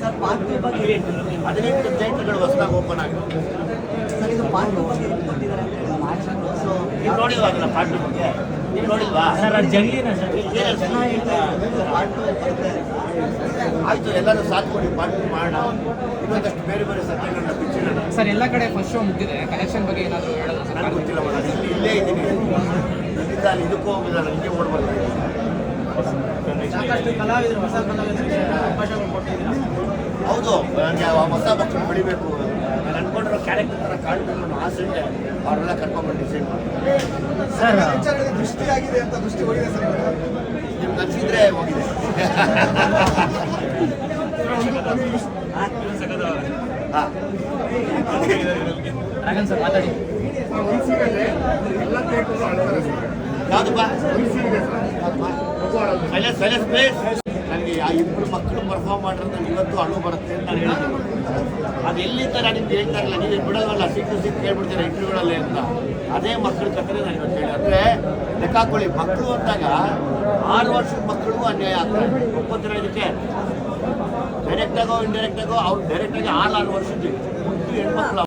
Sir part ಬಗ್ಗೆ ಹದಿನೆಂಟು ಥಿಯೇಟರ್ಗಳು ಹೊಸದಾಗಿ ಓಪನ್ ಆಗಿದೆ. ಸರ್ ಇದು ಪಾರ್ಟ್ ಬಗ್ಗೆ ಇಟ್ಕೊಂಡಿದ್ದಾರೆ ಸೊ ನೀವು ನೋಡಿಲ್ವಾ ಅದನ್ನ ಪಾರ್ಟಿ ಬಗ್ಗೆ ನೀವು ನೋಡಿಲ್ವಾ? ಸರ್ ಅದು ಜಂಗ್ಲಿನ ಪಾರ್ಟ್ ಬರುತ್ತೆ ಆಯ್ತು ಎಲ್ಲರೂ ಸಾಥ್ ಕೊಡಿ ಪಾರ್ಟಿ ಮಾಡೋಣ. ಇನ್ನೊಂದಷ್ಟು ಬೇರೆ ಬೇರೆ ಬಿಚ್ಚಿಡೋಣ ಸರ್ ಎಲ್ಲ ಕಡೆ ಫಸ್ಟ್ ಶೋ ಮುಗಿದಿದೆ. ಕಲೆಕ್ಷನ್ ಬಗ್ಗೆ ಏನಾದರೂ ಹೇಳೋದು ಸರ್? ನನಗೆ ಗೊತ್ತಿಲ್ಲ ಮೇಡಮ್ ಇಲ್ಲಿ ಇಲ್ಲೇ ಇದ್ದೀನಿ. ಇಲ್ಲಿಂದ ಅಲ್ಲಿ ಇದಕ್ಕೂ ಹೋಗಿಲ್ಲ ನಾನು ಹಿಂಗೆ ಓಡ್ಬರ್ತೀನಿ ಸಾಕಷ್ಟು ಕಲಾವಿದರು ಹೊಸ ಕಲಾವಿದರಿಗೆ ಅವಕಾಶಗಳು ಕೊಟ್ಟಿದ್ದೀರಾ? ಹೌದು ನನಗೆ ಆ ಹೊಸ ಭಕ್ತರು ಬೆಳಿಬೇಕು ನಾನು ಅನ್ಕೊಂಡಿರೋ ಕ್ಯಾರೆಕ್ಟರ್ ಥರ ಕಾಣಬೇಕು ಅನ್ನೋ ಆಸೆ ಇದೆ. ಅವ್ರನ್ನೆಲ್ಲ ಕರ್ಕೊಂಡ್ಬಂದು ಡಿಸೈಡ್ ಮಾಡಿ ಸರ್ ದೃಷ್ಟಿ ಆಗಿದೆ ಅಂತ ದೃಷ್ಟಿ ಹೊಡಿದೆ ಸರ್ ನಿಮ್ಗೆ? ಅನ್ಸಿದ್ರೆ ಹೋಗಿದೆ. ಹಾಂ. ಸರ್ ಮಾತಾಡಿ. ಯಾವುದಪ್ಪ? ಸೈಲೆನ್ಸ್ ಸೈಲೆನ್ಸ್ ಪ್ಲೇಸ್ ಆ ಇಬ್ಬರು ಮಕ್ಕಳು ಪರ್ಫಾರ್ಮ್ ಮಾಡಿರೋದು ಇವತ್ತು ಅಳು ಬರುತ್ತೆ ಅಂತ ನಾನು ಹೇಳ್ತೀನಿ. ಅದು ಎಲ್ಲಿ ಥರ ನಿಮ್ಗೆ ಹೇಳ್ತಾ ಇರಲಿಲ್ಲ ನೀವು ಬಿಡೋದಲ್ಲ ಸಿಕ್ಕು ಸಿಕ್ಕು ಹೇಳ್ಬಿಡ್ತೀರ ಇಂಟರ್ವ್ಯೂಗಳಲ್ಲಿ ಅಂತ. ಅದೇ ಮಕ್ಕಳ ಕಥೆ ನಾನು ಇವತ್ತು ಹೇಳಿ ಅಂದರೆ ಲೆಕ್ಕ ಹಾಕೊಳ್ಳಿ ಮಕ್ಕಳು ಅಂದಾಗ ಆರು ವರ್ಷದ ಮಕ್ಕಳಿಗೂ ಅನ್ಯಾಯ ಆಗ್ತದೆ. ಒಪ್ಪತ್ತಿರ ಇದಕ್ಕೆ ಡೈರೆಕ್ಟಾಗೋ ಇಂಡೈರೆಕ್ಟಾಗೋ ಅವ್ರು ಡೈರೆಕ್ಟಾಗಿ ಆರು ಆರು ವರ್ಷದ್ದು ಹೆಣ್ಮಕ್ಳು